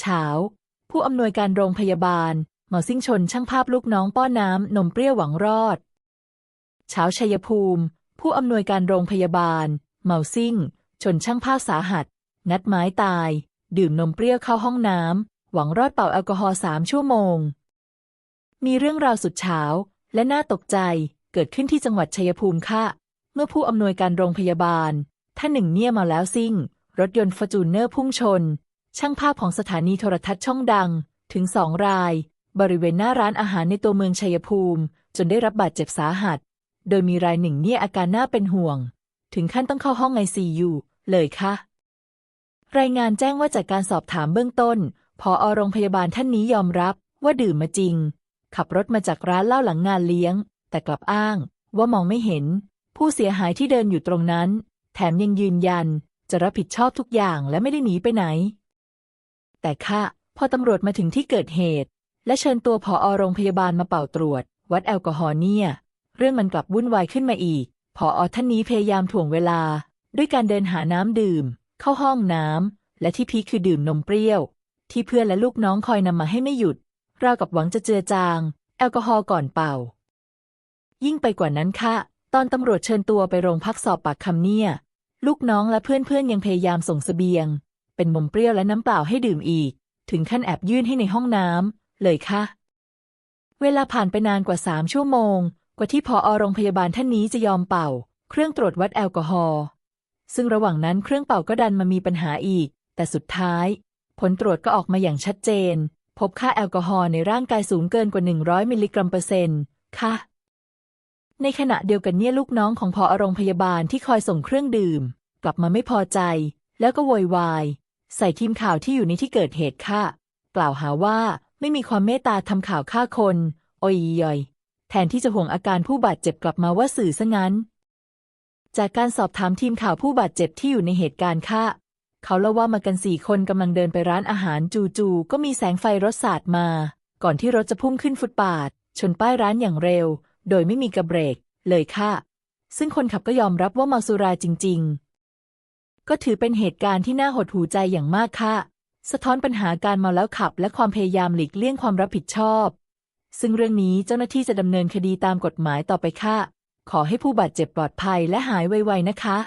เช้าผู้อำนวยการโรงพยาบาลเหมาซิ่งชนช่างภาพลูกน้องป้อนน้ำ นมเปรี้ยวหวังรอดเช้าชัยภูมิ ผู้อำนวยการโรงพยาบาล เหมาซิ่ง ชนช่างภาพสาหัส นัดไม้ตาย ดื่มนมเปรี้ยวเข้าห้องน้ำ หวังรอดเป่าแอลกอฮอล์สามชั่วโมง มีเรื่องราวสุดเช้าและน่าตกใจเกิดขึ้นที่จังหวัดชัยภูมิค่ะ เมื่อผู้อำนวยการโรงพยาบาล ท่านหนึ่งเนี่ยมาแล้วซิ่ง รถยนต์ฟอร์จูเนอร์พุ่งชน ช่างภาพของสถานีโทรทัศน์ช่องดัง ถึงสองราย บริเวณหน้าร้านอาหารในตัวเมืองชัยภูมิ จนได้รับบาดเจ็บสาหัส โดยมีรายหนึ่งเนี่ยอาการน่าเป็นห่วง ถึงขั้นต้องเข้าห้องไอซียูเลยค่ะ รายงานแจ้งว่าจากการสอบถามเบื้องต้นพอโรงพยาบาลท่านนี้ยอมรับว่าดื่มมาจริง ขับรถมาจากร้านเหล้าหลังงานเลี้ยง แต่กลับอ้างว่ามองไม่เห็น ผู้เสียหายที่เดินอยู่ตรงนั้น แถมยังยืนยัน จะรับผิดชอบทุกอย่างและไม่ได้หนีไปไหน แต่ค่ะพอตำรวจมาถึงที่เกิดเหตุ และเชิญตัวผอโรงพยาบาลมาเป่าตรวจ วัดแอลกอฮอล์เนี่ย เรื่องมันกลับวุ่นวายขึ้นมาอีกผอท่านนี้พยายามถ่วงเวลา ด้วยการเดินหาน้ำดื่ม เข้าห้องน้ำและที่พีคคือดื่มนมเปรี้ยว ที่เพื่อนและลูกน้องคอยนำมาให้ไม่หยุดราวกับหวังจะเจือจาง แอลกอฮอล์ก่อนเป่า ยิ่งไปกว่านั้นค่ะ ตอนตำรวจเชิญตัวไปโรงพักสอบปากคำเนี่ย ลูกน้องและเพื่อนๆยังพยายามส่งเสบียง เป็นนมเปรี้ยวและน้ำเปล่าให้ดื่มอีก ถึงขั้นแอบยื่นให้ในห้องน้ำเลยค่ะ เวลาผ่านไปนานกว่าสามชั่วโมง กว่าที่พออโรงพยาบาลท่านนี้จะยอมเป่า เครื่องตรวจวัดแอลกอฮอล์ซึ่งระหว่างนั้นเครื่องเป่าก็ดันมามีปัญหาอีก แต่สุดท้าย ผลตรวจก็ออกมาอย่างชัดเจน พบค่าแอลกอฮอล์ในร่างกายสูงเกินกว่า 100 มิลลิกรัมเปอร์เซ็นต์ค่ะ ในขณะเดียวกันเนี่ยลูกน้องของพอโรงพยาบาลที่คอยส่งเครื่องดื่ม กลับมาไม่พอใจ แล้วก็โวยวาย ใส่ทีมข่าวที่อยู่ในที่เกิดเหตุค่ะ กล่าวหาว่าไม่มีความเมตตาทำข่าวฆ่าคน โอยยอย แทนที่จะห่วงอาการผู้บาดเจ็บกลับมาว่าสื่อซะงั้น จากการสอบถามทีมข่าวผู้บาดเจ็บที่อยู่ในเหตุการณ์ค่ะ เขาเล่าว่ามากันสี่คนกำลังเดินไปร้านอาหารจู่ๆก็มีแสงไฟรถสาดมา ก่อนที่รถจะพุ่งขึ้นฟุตบาทชนป้ายร้านอย่างเร็ว โดยไม่มีกระเบรกเลยค่ะ ซึ่งคนขับก็ยอมรับว่าเมาสุราจริง ๆ ก็ถือเป็นเหตุการณ์ที่น่าหดหูใจอย่างมากค่ะ สะท้อนปัญหาการเมาแล้วขับ และความพยายามหลีกเลี่ยงความรับผิดชอบ ซึ่งเรื่องนี้เจ้าหน้าที่จะดำเนินคดีตามกฎหมายต่อไปค่ะ ขอให้ผู้บาดเจ็บปลอดภัยและหายไวๆนะคะ